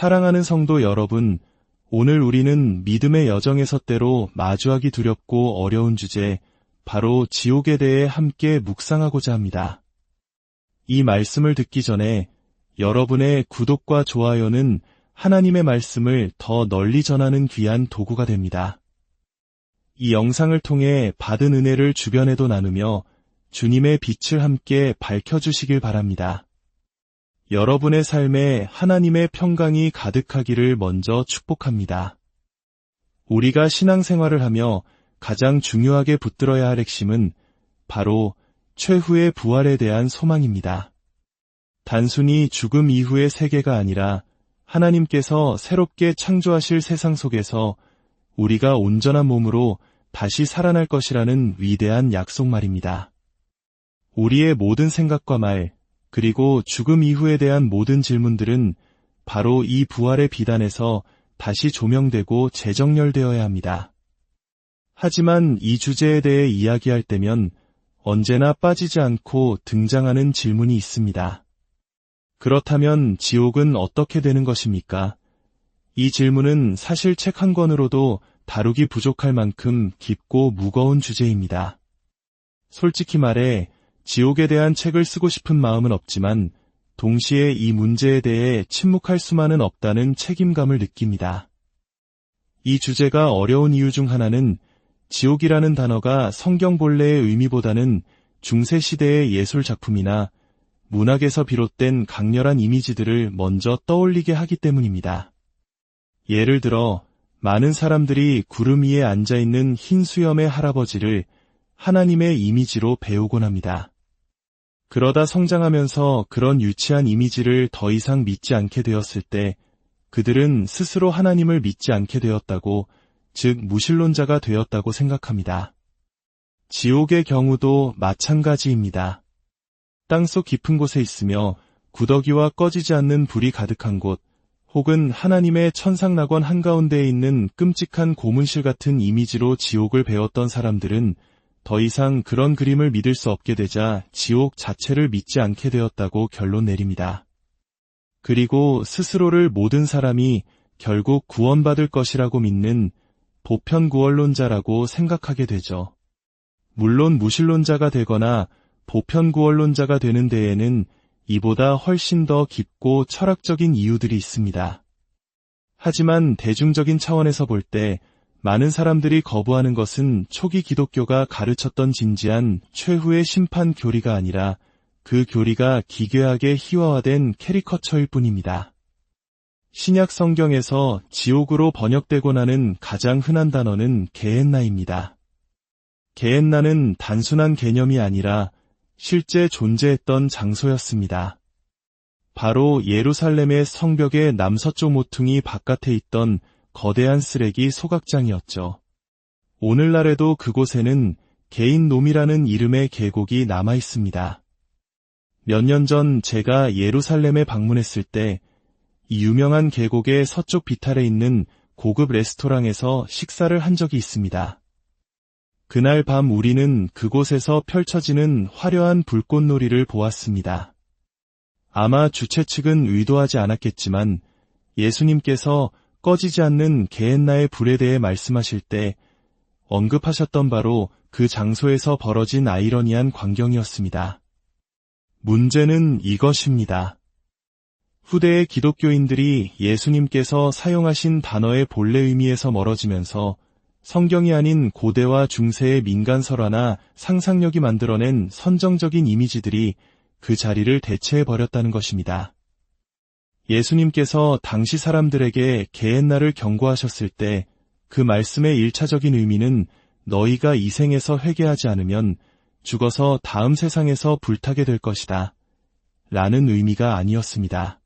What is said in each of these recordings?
사랑하는 성도 여러분, 오늘 우리는 믿음의 여정에서 때로 마주하기 두렵고 어려운 주제, 바로 지옥에 대해 함께 묵상하고자 합니다. 이 말씀을 듣기 전에 여러분의 구독과 좋아요는 하나님의 말씀을 더 널리 전하는 귀한 도구가 됩니다. 이 영상을 통해 받은 은혜를 주변에도 나누며 주님의 빛을 함께 밝혀주시길 바랍니다. 여러분의 삶에 하나님의 평강이 가득하기를 먼저 축복합니다. 우리가 신앙생활을 하며 가장 중요하게 붙들어야 할 핵심은 바로 최후의 부활에 대한 소망입니다. 단순히 죽음 이후의 세계가 아니라 하나님께서 새롭게 창조하실 세상 속에서 우리가 온전한 몸으로 다시 살아날 것이라는 위대한 약속 말입니다. 우리의 모든 생각과 말, 그리고 죽음 이후에 대한 모든 질문들은 바로 이 부활의 비단에서 다시 조명되고 재정렬되어야 합니다. 하지만 이 주제에 대해 이야기할 때면 언제나 빠지지 않고 등장하는 질문이 있습니다. 그렇다면 지옥은 어떻게 되는 것입니까? 이 질문은 사실 책 한 권으로도 다루기 부족할 만큼 깊고 무거운 주제입니다. 솔직히 말해 지옥에 대한 책을 쓰고 싶은 마음은 없지만 동시에 이 문제에 대해 침묵할 수만은 없다는 책임감을 느낍니다. 이 주제가 어려운 이유 중 하나는 지옥이라는 단어가 성경 본래의 의미보다는 중세 시대의 예술 작품이나 문학에서 비롯된 강렬한 이미지들을 먼저 떠올리게 하기 때문입니다. 예를 들어 많은 사람들이 구름 위에 앉아 있는 흰 수염의 할아버지를 하나님의 이미지로 배우곤 합니다. 그러다 성장하면서 그런 유치한 이미지를 더 이상 믿지 않게 되었을 때 그들은 스스로 하나님을 믿지 않게 되었다고 즉 무신론자가 되었다고 생각합니다. 지옥의 경우도 마찬가지입니다. 땅속 깊은 곳에 있으며 구더기와 꺼지지 않는 불이 가득한 곳, 혹은 하나님의 천상낙원 한가운데에 있는 끔찍한 고문실 같은 이미지로 지옥을 배웠던 사람들은 더 이상 그런 그림을 믿을 수 없게 되자 지옥 자체를 믿지 않게 되었다고 결론 내립니다. 그리고 스스로를 모든 사람이 결국 구원받을 것이라고 믿는 보편구원론자라고 생각하게 되죠. 물론 무신론자가 되거나 보편구원론자가 되는 데에는 이보다 훨씬 더 깊고 철학적인 이유들이 있습니다. 하지만 대중적인 차원에서 볼 때 많은 사람들이 거부하는 것은 초기 기독교가 가르쳤던 진지한 최후의 심판 교리가 아니라 그 교리가 기괴하게 희화화된 캐리커처일 뿐입니다. 신약 성경에서 지옥으로 번역되고 나는 가장 흔한 단어는 게헨나입니다. 게헨나는 단순한 개념이 아니라 실제 존재했던 장소였습니다. 바로 예루살렘의 성벽의 남서쪽 모퉁이 바깥에 있던 거대한 쓰레기 소각장이었죠. 오늘날에도 그곳에는 개인놈이라는 이름의 계곡이 남아 있습니다. 몇 년 전 제가 예루살렘에 방문했을 때 이 유명한 계곡의 서쪽 비탈에 있는 고급 레스토랑에서 식사를 한 적이 있습니다. 그날 밤 우리는 그곳에서 펼쳐지는 화려한 불꽃놀이를 보았습니다. 아마 주최 측은 의도하지 않았겠지만 예수님께서 꺼지지 않는 게엔나의 불에 대해 말씀하실 때 언급하셨던 바로 그 장소에서 벌어진 아이러니한 광경이었습니다. 문제는 이것입니다. 후대의 기독교인들이 예수님께서 사용하신 단어의 본래 의미에서 멀어지면서 성경이 아닌 고대와 중세의 민간 설화나 상상력이 만들어낸 선정적인 이미지들이 그 자리를 대체해버렸다는 것입니다. 예수님께서 당시 사람들에게 개옛날을 경고하셨을 때 그 말씀의 일차적인 의미는 너희가 이 생에서 회개하지 않으면 죽어서 다음 세상에서 불타게 될 것이다. 라는 의미가 아니었습니다.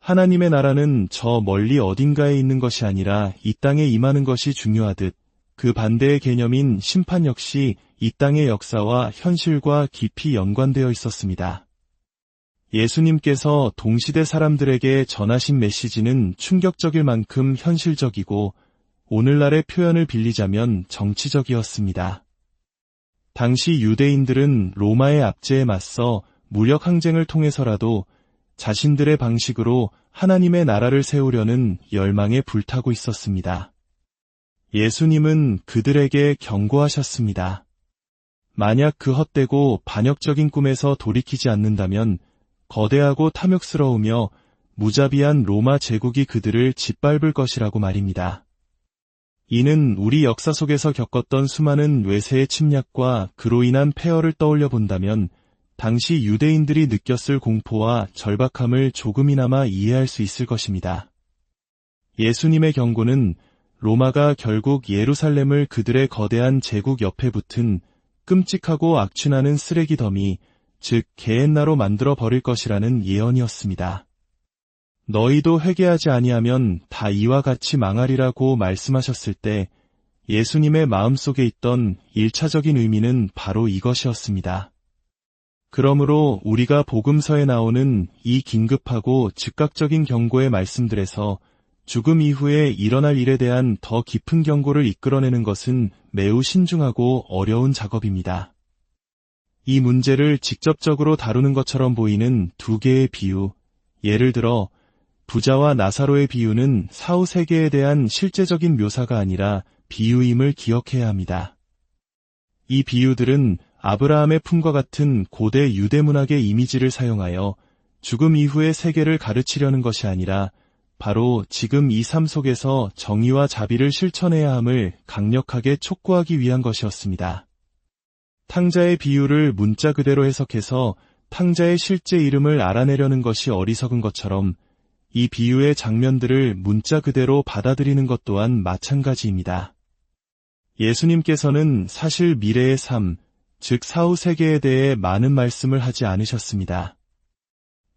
하나님의 나라는 저 멀리 어딘가에 있는 것이 아니라 이 땅에 임하는 것이 중요하듯 그 반대의 개념인 심판 역시 이 땅의 역사와 현실과 깊이 연관되어 있었습니다. 예수님께서 동시대 사람들에게 전하신 메시지는 충격적일 만큼 현실적이고 오늘날의 표현을 빌리자면 정치적이었습니다. 당시 유대인들은 로마의 압제에 맞서 무력 항쟁을 통해서라도 자신들의 방식으로 하나님의 나라를 세우려는 열망에 불타고 있었습니다. 예수님은 그들에게 경고하셨습니다. 만약 그 헛되고 반역적인 꿈에서 돌이키지 않는다면 거대하고 탐욕스러우며 무자비한 로마 제국이 그들을 짓밟을 것이라고 말입니다. 이는 우리 역사 속에서 겪었던 수많은 외세의 침략과 그로 인한 폐허를 떠올려 본다면 당시 유대인들이 느꼈을 공포와 절박함을 조금이나마 이해할 수 있을 것입니다. 예수님의 경고는 로마가 결국 예루살렘을 그들의 거대한 제국 옆에 붙은 끔찍하고 악취나는 쓰레기 더미, 즉 게엔나로 만들어 버릴 것이라는 예언이었습니다. 너희도 회개하지 아니하면 다 이와 같이 망하리라고 말씀하셨을 때 예수님의 마음속에 있던 일차적인 의미는 바로 이것이었습니다. 그러므로 우리가 복음서에 나오는 이 긴급하고 즉각적인 경고의 말씀들에서 죽음 이후에 일어날 일에 대한 더 깊은 경고를 이끌어내는 것은 매우 신중하고 어려운 작업입니다. 이 문제를 직접적으로 다루는 것처럼 보이는 두 개의 비유, 예를 들어 부자와 나사로의 비유는 사후 세계에 대한 실제적인 묘사가 아니라 비유임을 기억해야 합니다. 이 비유들은 아브라함의 품과 같은 고대 유대 문학의 이미지를 사용하여 죽음 이후의 세계를 가르치려는 것이 아니라 바로 지금 이 삶 속에서 정의와 자비를 실천해야 함을 강력하게 촉구하기 위한 것이었습니다. 탕자의 비유를 문자 그대로 해석해서 탕자의 실제 이름을 알아내려는 것이 어리석은 것처럼 이 비유의 장면들을 문자 그대로 받아들이는 것 또한 마찬가지입니다. 예수님께서는 사실 미래의 삶, 즉 사후 세계에 대해 많은 말씀을 하지 않으셨습니다.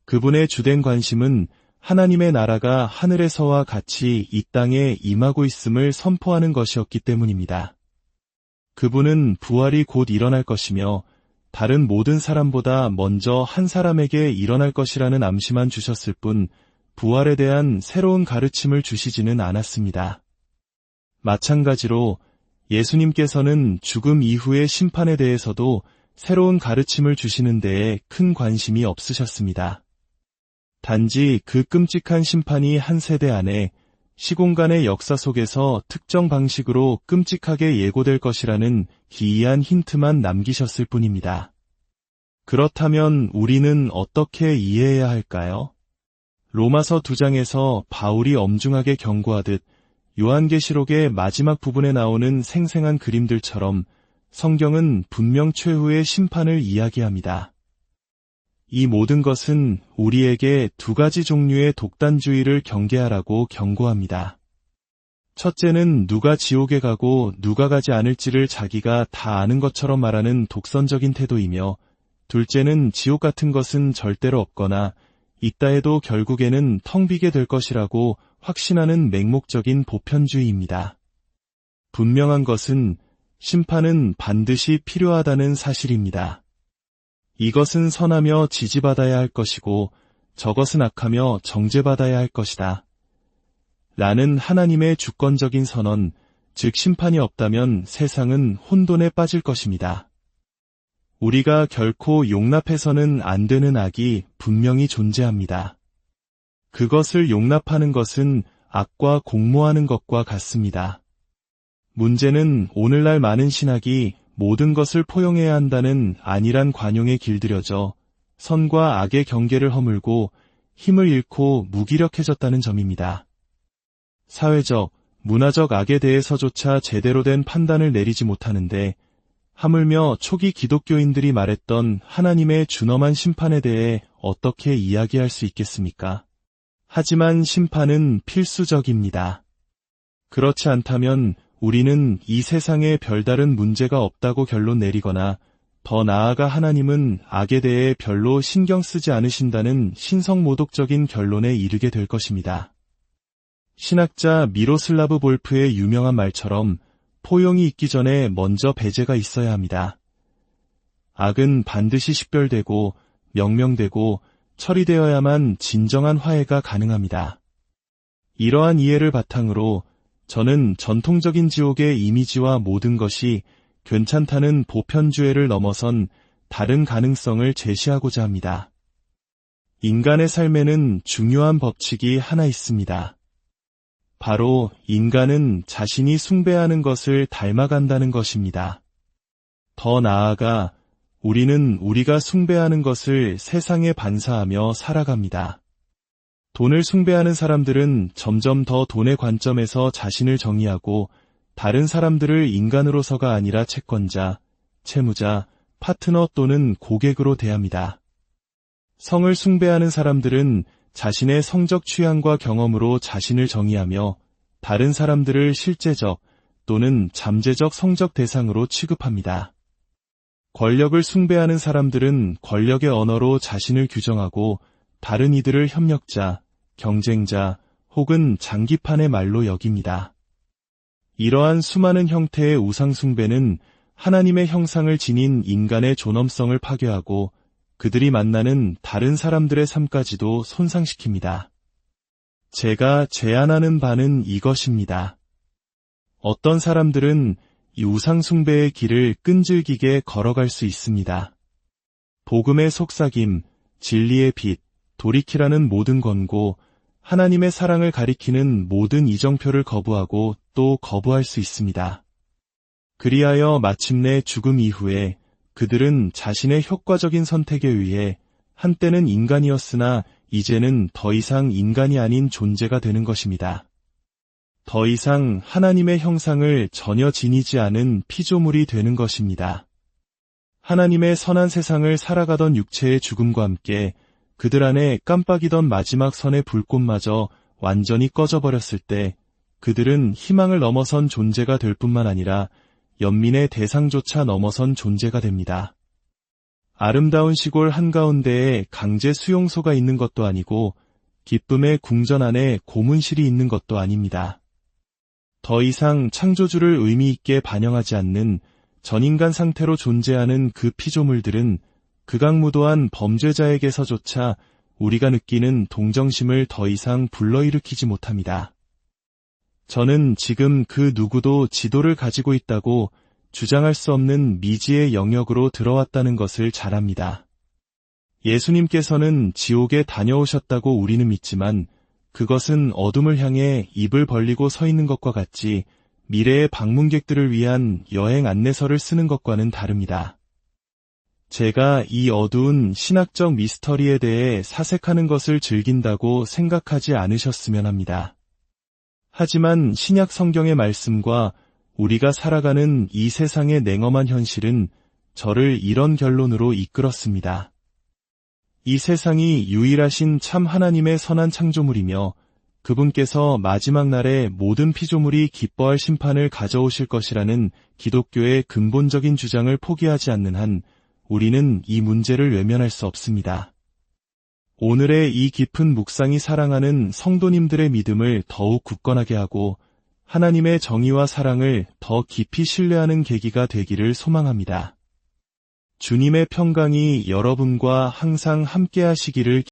그분의 주된 관심은 하나님의 나라가 하늘에서와 같이 이 땅에 임하고 있음을 선포하는 것이었기 때문입니다. 그분은 부활이 곧 일어날 것이며 다른 모든 사람보다 먼저 한 사람에게 일어날 것이라는 암시만 주셨을 뿐 부활에 대한 새로운 가르침을 주시지는 않았습니다. 마찬가지로 예수님께서는 죽음 이후의 심판에 대해서도 새로운 가르침을 주시는 데에 큰 관심이 없으셨습니다. 단지 그 끔찍한 심판이 한 세대 안에 시공간의 역사 속에서 특정 방식으로 끔찍하게 예고될 것이라는 기이한 힌트만 남기셨을 뿐입니다. 그렇다면 우리는 어떻게 이해해야 할까요? 로마서 두 장에서 바울이 엄중하게 경고하듯 요한계시록의 마지막 부분에 나오는 생생한 그림들처럼 성경은 분명 최후의 심판을 이야기합니다. 이 모든 것은 우리에게 두 가지 종류의 독단주의를 경계하라고 경고합니다. 첫째는 누가 지옥에 가고 누가 가지 않을지를 자기가 다 아는 것처럼 말하는 독선적인 태도이며 둘째는 지옥 같은 것은 절대로 없거나 있다 해도 결국에는 텅 비게 될 것이라고 확신하는 맹목적인 보편주의입니다. 분명한 것은 심판은 반드시 필요하다는 사실입니다. 이것은 선하며 지지받아야 할 것이고 저것은 악하며 정죄받아야 할 것이다. 라는 하나님의 주권적인 선언, 즉 심판이 없다면 세상은 혼돈에 빠질 것입니다. 우리가 결코 용납해서는 안 되는 악이 분명히 존재합니다. 그것을 용납하는 것은 악과 공모하는 것과 같습니다. 문제는 오늘날 많은 신학이 모든 것을 포용해야 한다는 안일한 관용에 길들여져 선과 악의 경계를 허물고 힘을 잃고 무기력해졌다는 점입니다. 사회적, 문화적 악에 대해서조차 제대로 된 판단을 내리지 못하는데 하물며 초기 기독교인들이 말했던 하나님의 준엄한 심판에 대해 어떻게 이야기할 수 있겠습니까? 하지만 심판은 필수적입니다. 그렇지 않다면 우리는 이 세상에 별다른 문제가 없다고 결론 내리거나 더 나아가 하나님은 악에 대해 별로 신경 쓰지 않으신다는 신성모독적인 결론에 이르게 될 것입니다. 신학자 미로슬라브 볼프의 유명한 말처럼 포용이 있기 전에 먼저 배제가 있어야 합니다. 악은 반드시 식별되고 명명되고 처리되어야만 진정한 화해가 가능합니다. 이러한 이해를 바탕으로 저는 전통적인 지옥의 이미지와 모든 것이 괜찮다는 보편주의를 넘어선 다른 가능성을 제시하고자 합니다. 인간의 삶에는 중요한 법칙이 하나 있습니다. 바로 인간은 자신이 숭배하는 것을 닮아간다는 것입니다. 더 나아가 우리는 우리가 숭배하는 것을 세상에 반사하며 살아갑니다. 돈을 숭배하는 사람들은 점점 더 돈의 관점에서 자신을 정의하고 다른 사람들을 인간으로서가 아니라 채권자, 채무자, 파트너 또는 고객으로 대합니다. 성을 숭배하는 사람들은 자신의 성적 취향과 경험으로 자신을 정의하며 다른 사람들을 실제적 또는 잠재적 성적 대상으로 취급합니다. 권력을 숭배하는 사람들은 권력의 언어로 자신을 규정하고 다른 이들을 협력자, 경쟁자 혹은 장기판의 말로 여깁니다. 이러한 수많은 형태의 우상숭배는 하나님의 형상을 지닌 인간의 존엄성을 파괴하고 그들이 만나는 다른 사람들의 삶까지도 손상시킵니다. 제가 제안하는 바는 이것입니다. 어떤 사람들은 이 우상숭배의 길을 끈질기게 걸어갈 수 있습니다. 복음의 속삭임, 진리의 빛, 돌이키라는 모든 권고, 하나님의 사랑을 가리키는 모든 이정표를 거부하고 또 거부할 수 있습니다. 그리하여 마침내 죽음 이후에 그들은 자신의 효과적인 선택에 의해 한때는 인간이었으나 이제는 더 이상 인간이 아닌 존재가 되는 것입니다. 더 이상 하나님의 형상을 전혀 지니지 않은 피조물이 되는 것입니다. 하나님의 선한 세상을 살아가던 육체의 죽음과 함께 그들 안에 깜빡이던 마지막 선의 불꽃마저 완전히 꺼져버렸을 때 그들은 희망을 넘어선 존재가 될 뿐만 아니라 연민의 대상조차 넘어선 존재가 됩니다. 아름다운 시골 한가운데에 강제 수용소가 있는 것도 아니고 기쁨의 궁전 안에 고문실이 있는 것도 아닙니다. 더 이상 창조주를 의미 있게 반영하지 않는 전인간 상태로 존재하는 그 피조물들은 극악무도한 범죄자에게서조차 우리가 느끼는 동정심을 더 이상 불러일으키지 못합니다. 저는 지금 그 누구도 지도를 가지고 있다고 주장할 수 없는 미지의 영역으로 들어왔다는 것을 잘 압니다. 예수님께서는 지옥에 다녀오셨다고 우리는 믿지만 그것은 어둠을 향해 입을 벌리고 서 있는 것과 같지 미래의 방문객들을 위한 여행 안내서를 쓰는 것과는 다릅니다. 제가 이 어두운 신학적 미스터리에 대해 사색하는 것을 즐긴다고 생각하지 않으셨으면 합니다. 하지만 신약 성경의 말씀과 우리가 살아가는 이 세상의 냉엄한 현실은 저를 이런 결론으로 이끌었습니다. 이 세상이 유일하신 참 하나님의 선한 창조물이며 그분께서 마지막 날에 모든 피조물이 기뻐할 심판을 가져오실 것이라는 기독교의 근본적인 주장을 포기하지 않는 한 우리는 이 문제를 외면할 수 없습니다. 오늘의 이 깊은 묵상이 사랑하는 성도님들의 믿음을 더욱 굳건하게 하고 하나님의 정의와 사랑을 더 깊이 신뢰하는 계기가 되기를 소망합니다. 주님의 평강이 여러분과 항상 함께 하시기를